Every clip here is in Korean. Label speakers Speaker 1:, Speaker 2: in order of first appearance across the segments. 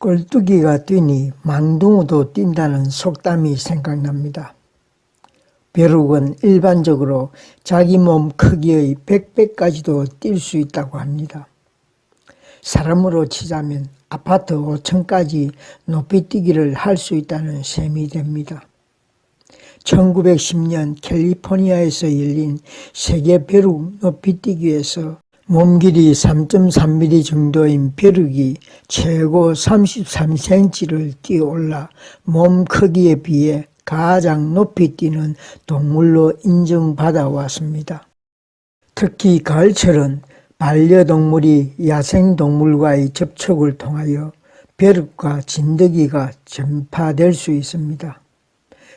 Speaker 1: 꼴뚜기가 뛰니 망둥어도 뛴다는 속담이 생각납니다. 벼룩은 일반적으로 자기 몸 크기의 100배까지도 뛸 수 있다고 합니다. 사람으로 치자면 아파트 5층까지 높이 뛰기를 할 수 있다는 셈이 됩니다. 1910년 캘리포니아에서 열린 세계 벼룩 높이뛰기에서 몸 길이 3.3mm 정도인 벼룩이 최고 33cm를 뛰어올라 몸 크기에 비해 가장 높이 뛰는 동물로 인정받아 왔습니다. 특히 가을철은 반려동물이 야생동물과의 접촉을 통하여 벼룩과 진드기가 전파될 수 있습니다.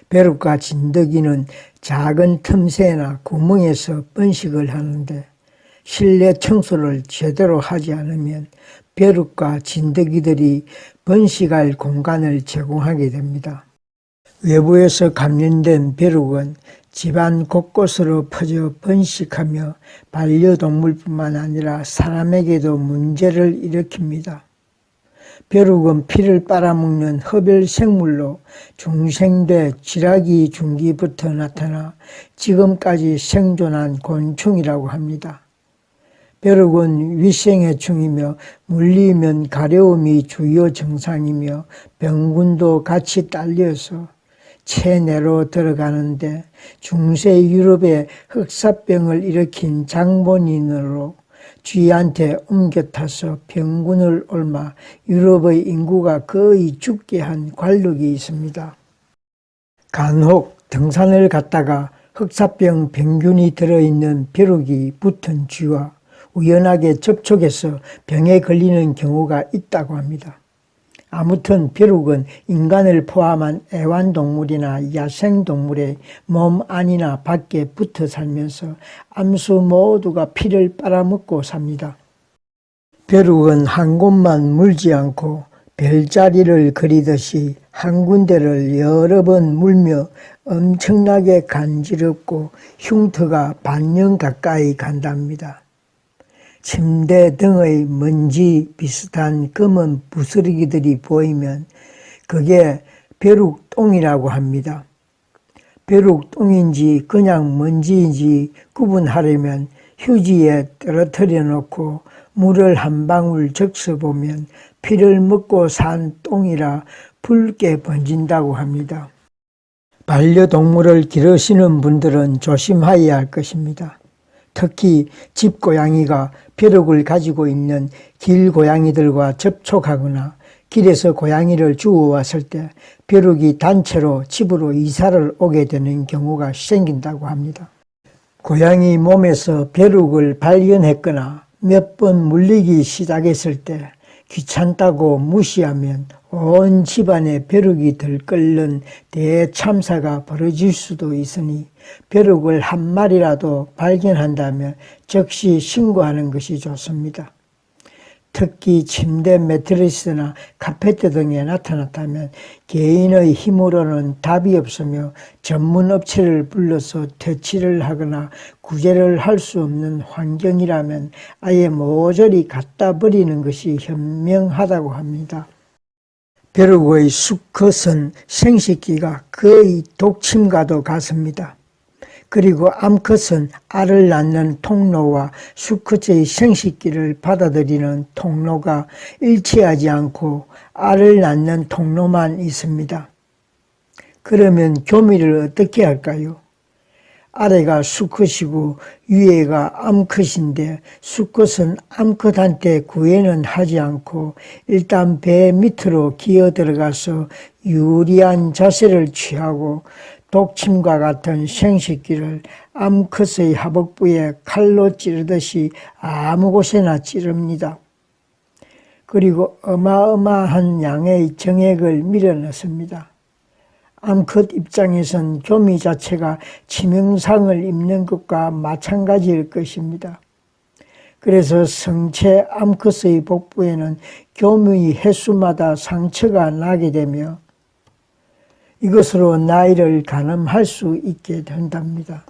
Speaker 1: 벼룩과 진드기는 작은 틈새나 구멍에서 번식을 하는데 실내 청소를 제대로 하지 않으면 벼룩과 진드기들이 번식할 공간을 제공하게 됩니다. 외부에서 감염된 벼룩은 집안 곳곳으로 퍼져 번식하며 반려동물뿐만 아니라 사람에게도 문제를 일으킵니다. 벼룩은 피를 빨아먹는 흡열 생물로 중생대 지라기 중기부터 나타나 지금까지 생존한 곤충이라고 합니다. 벼룩은 위생해충이며 물리면 가려움이 주요 증상이며 병군도 같이 딸려서 체내로 들어가는데 중세 유럽에 흑사병을 일으킨 장본인으로 쥐한테 옮겨 타서 병군을 옮아 유럽의 인구가 거의 죽게 한 관록이 있습니다. 간혹 등산을 갔다가 흑사병 병균이 들어있는 벼룩이 붙은 쥐와 우연하게 접촉해서 병에 걸리는 경우가 있다고 합니다. 아무튼 벼룩은 인간을 포함한 애완동물이나 야생동물의 몸 안이나 밖에 붙어 살면서 암수 모두가 피를 빨아먹고 삽니다. 벼룩은 한 곳만 물지 않고 별자리를 그리듯이 한 군데를 여러 번 물며 엄청나게 간지럽고 흉터가 반년 가까이 간답니다. 침대 등의 먼지 비슷한 검은 부스러기들이 보이면 그게 벼룩똥이라고 합니다. 벼룩똥인지 그냥 먼지인지 구분하려면 휴지에 떨어뜨려 놓고 물을 한 방울 적셔 보면 피를 먹고 산 똥이라 붉게 번진다고 합니다. 반려동물을 기르시는 분들은 조심하여야 할 것입니다. 특히 집고양이가 벼룩을 가지고 있는 길고양이들과 접촉하거나 길에서 고양이를 주워왔을 때 벼룩이 단체로 집으로 이사를 오게 되는 경우가 생긴다고 합니다. 고양이 몸에서 벼룩을 발견했거나 몇 번 물리기 시작했을 때 귀찮다고 무시하면 온 집안에 벼룩이 들끓는 대참사가 벌어질 수도 있으니 벼룩을 한 마리라도 발견한다면 즉시 신고하는 것이 좋습니다. 특히 침대 매트리스나 카페트 등에 나타났다면 개인의 힘으로는 답이 없으며 전문 업체를 불러서 퇴치를 하거나 구제를 할 수 없는 환경이라면 아예 모조리 갖다 버리는 것이 현명하다고 합니다. 벼룩의 수컷은 생식기가 거의 독침과도 같습니다. 그리고 암컷은 알을 낳는 통로와 수컷의 생식기를 받아들이는 통로가 일치하지 않고 알을 낳는 통로만 있습니다. 그러면 교미를 어떻게 할까요? 아래가 수컷이고 위에가 암컷인데 수컷은 암컷한테 구애는 하지 않고 일단 배 밑으로 기어 들어가서 유리한 자세를 취하고 독침과 같은 생식기를 암컷의 하복부에 칼로 찌르듯이 아무 곳에나 찌릅니다. 그리고 어마어마한 양의 정액을 밀어넣습니다. 암컷 입장에선 교미 자체가 치명상을 입는 것과 마찬가지일 것입니다. 그래서 성체 암컷의 복부에는 교미 횟수마다 상처가 나게 되며 이것으로 나이를 가늠할 수 있게 된답니다.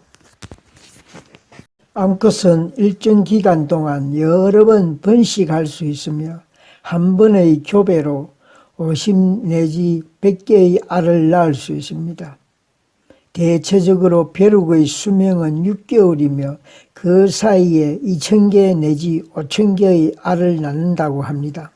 Speaker 1: 암컷은 일정 기간 동안 여러 번 번식할 수 있으며 한 번의 교배로 50 내지 100개의 알을 낳을 수 있습니다. 대체적으로 벼룩의 수명은 6개월이며 그 사이에 2,000개 내지 5,000개의 알을 낳는다고 합니다.